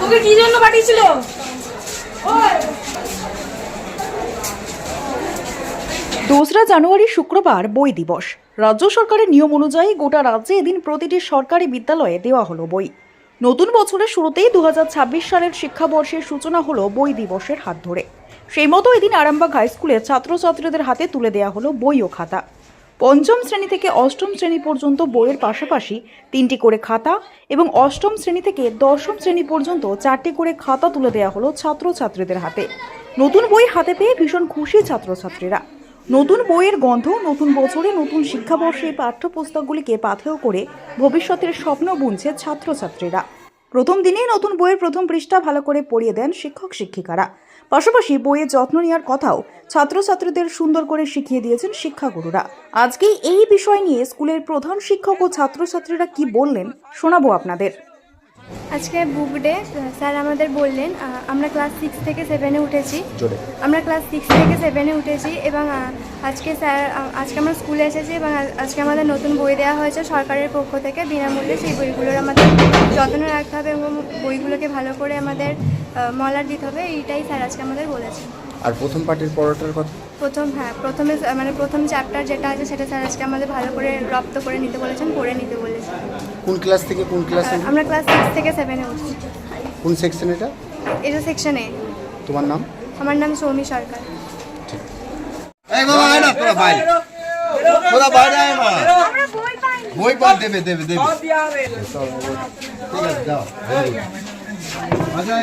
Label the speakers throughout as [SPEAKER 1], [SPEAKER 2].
[SPEAKER 1] তোকে কি জন্য পাঠিয়েছিল?
[SPEAKER 2] দোসরা জানুয়ারি শুক্রবার বই দিবস। রাজ্য সরকারের নিয়ম অনুযায়ী গোটা রাজ্যে এদিন প্রতিটি সরকারি বিদ্যালয়ে দেওয়া হলো বই। নতুন বছরের শুরুতেই দু হাজার ছাব্বিশ সালের শিক্ষাবর্ষের সূচনা হলো বই দিবসের হাত ধরে। সেই মতো এদিন আরামবাগ হাইস্কুলে ছাত্রছাত্রীদের হাতে তুলে দেওয়া হলো বই ও খাতা। পঞ্চম শ্রেণি থেকে অষ্টম শ্রেণি পর্যন্ত বইয়ের পাশাপাশি তিনটি করে খাতা এবং অষ্টম শ্রেণি থেকে দশম শ্রেণি পর্যন্ত চারটি করে খাতা তুলে দেওয়া হলো ছাত্রছাত্রীদের হাতে। নতুন বই হাতে পেয়ে ভীষণ খুশি ছাত্রছাত্রীরা। নতুন বইয়ের গন্ধ, নতুন বছরে নতুন শিক্ষাবর্ষে পাঠ্যপুস্তকগুলিকে পাথেয় করে ভবিষ্যতের স্বপ্ন বুনছে ছাত্রছাত্রীরা। প্রথম দিনেই নতুন বইয়ের প্রথম পৃষ্ঠা ভালো করে পড়িয়ে দেন শিক্ষক শিক্ষিকারা পাশাপাশি বইয়ের যত্ন নেওয়ার কথাও ছাত্রছাত্রীদের সুন্দর করে শিখিয়ে দিয়েছেন শিক্ষাগুরুরা। আজকে এই বিষয় নিয়ে স্কুলের প্রধান শিক্ষক ও ছাত্রছাত্রীরা কি বললেন শোনাবো আপনাদের।
[SPEAKER 3] আজকে বুক ডে স্যার আমাদের বললেন আমরা ক্লাস সিক্স থেকে সেভেনে উঠেছি। আমরা ক্লাস সিক্স থেকে সেভেনে উঠেছি এবং আজকে স্যার আজকে আমরা স্কুলে এসেছি এবং আজকে আমাদের নতুন বই দেওয়া হয়েছে সরকারের পক্ষ থেকে। বিনামূল্যে সেই বইগুলোর আমাদের যত্ন রাখতে হবে এবং বইগুলোকে ভালো করে আমাদের মলার দিতে হবে। এইটাই স্যার আজকে আমাদের বলেছেন।
[SPEAKER 4] আর প্রথম পার্টির পড়াটার কথা?
[SPEAKER 3] প্রথম হ্যাঁ প্রথমে মানে প্রথম চ্যাপ্টার যেটা আছে সেটা স্যার আজকে আমাদের ভালো করে রপ্ত করে নিতে বলেছেন পড়ে নিতে বলেছেন।
[SPEAKER 4] কোন ক্লাস থেকে কোন ক্লাস
[SPEAKER 3] আমরা ক্লাস সিক্স থেকে সেভেনে উঠছি।
[SPEAKER 4] কোন সেকশন এটা?
[SPEAKER 3] এটা সেকশনে
[SPEAKER 4] তোমার নাম?
[SPEAKER 3] আমার নাম সৌমি সরকার।
[SPEAKER 5] এই বাবা আয় না তোরা বাইরে। তোরা বাইরে আয় না। বই পার দেবে দেবে দেবে। ঠিক আছে যাও। আচ্ছা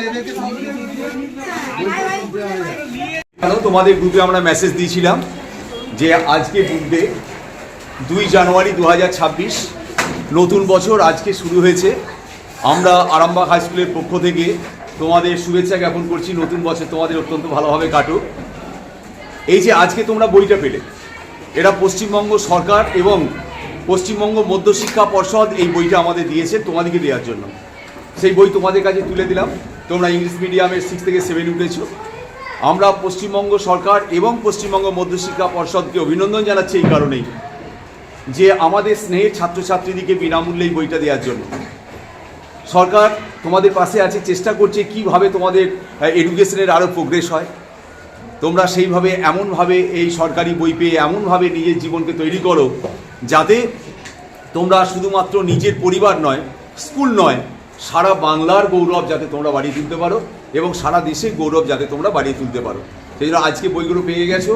[SPEAKER 6] তোমাদের গ্রুপে আমরা মেসেজ দিয়েছিলাম যে আজকে ডে দুই জানুয়ারি দু হাজার ছাব্বিশ, নতুন বছর আজকে শুরু হয়েছে। আমরা আরামবাগ হাই স্কুলের পক্ষ থেকে তোমাদের শুভেচ্ছা জ্ঞাপন করছি। নতুন বছর তোমাদের অত্যন্ত ভালোভাবে কাটুক। এই যে আজকে তোমরা বইটা পেলে, এটা পশ্চিমবঙ্গ সরকার এবং পশ্চিমবঙ্গ মধ্যশিক্ষা পর্ষদ এই বইটা আমাদের দিয়েছে তোমাদেরকে দেওয়ার জন্য। সেই বই তোমাদের কাছে তুলে দিলাম। তোমরা ইংলিশ মিডিয়ামের সিক্স থেকে সেভেন উঠেছো। আমরা পশ্চিমবঙ্গ সরকার এবং পশ্চিমবঙ্গ মধ্যশিক্ষা পর্ষদকে অভিনন্দন জানাচ্ছি এই কারণেই, যে আমাদের স্নেহের ছাত্রছাত্রীদেরকে বিনামূল্যে এই বইটা দেওয়ার জন্য। সরকার তোমাদের পাশে আছে, চেষ্টা করছে কীভাবে তোমাদের এডুকেশনের আরও প্রোগ্রেস হয়। তোমরা সেইভাবে, এমনভাবে এই সরকারি বই পেয়ে এমনভাবে নিজের জীবনকে তৈরি করো, যাতে তোমরা শুধুমাত্র নিজের পরিবার নয়, স্কুল নয় সারা বাংলার গৌরব যাতে তোমরা বাড়িয়ে তুলতে পারো এবং সারা দেশের গৌরব যাতে তোমরা বাড়িয়ে তুলতে পারো। সেই জন্য আজকে বইগুলো পেয়ে গেছো,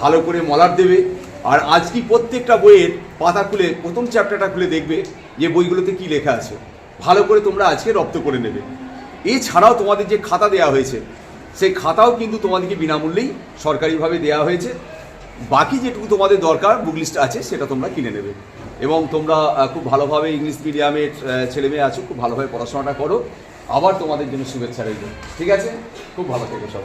[SPEAKER 6] ভালো করে মলার দেবে। আর আজকে প্রত্যেকটা বইয়ের পাতা খুলে, প্রথম চ্যাপ্টারটা খুলে দেখবে যে বইগুলোতে কি লেখা আছে। ভালো করে তোমরা আজকে রপ্ত করে নেবে। এছাড়াও তোমাদের যে খাতা দেওয়া হয়েছে, সেই খাতাও কিন্তু তোমাদেরকে বিনামূল্যেই সরকারিভাবে দেওয়া হয়েছে। বাকি যেটুকু তোমাদের দরকার বুক লিস্ট আছে, সেটা তোমরা কিনে নেবে। এবং তোমরা খুব ভালোভাবে ইংলিশ মিডিয়ামের ছেলে মেয়ে আছো, খুব ভালোভাবে পড়াশোনাটা করো। আবার তোমাদের জন্য শুভেচ্ছা রইল। ঠিক আছে? খুব ভালো থেকো সব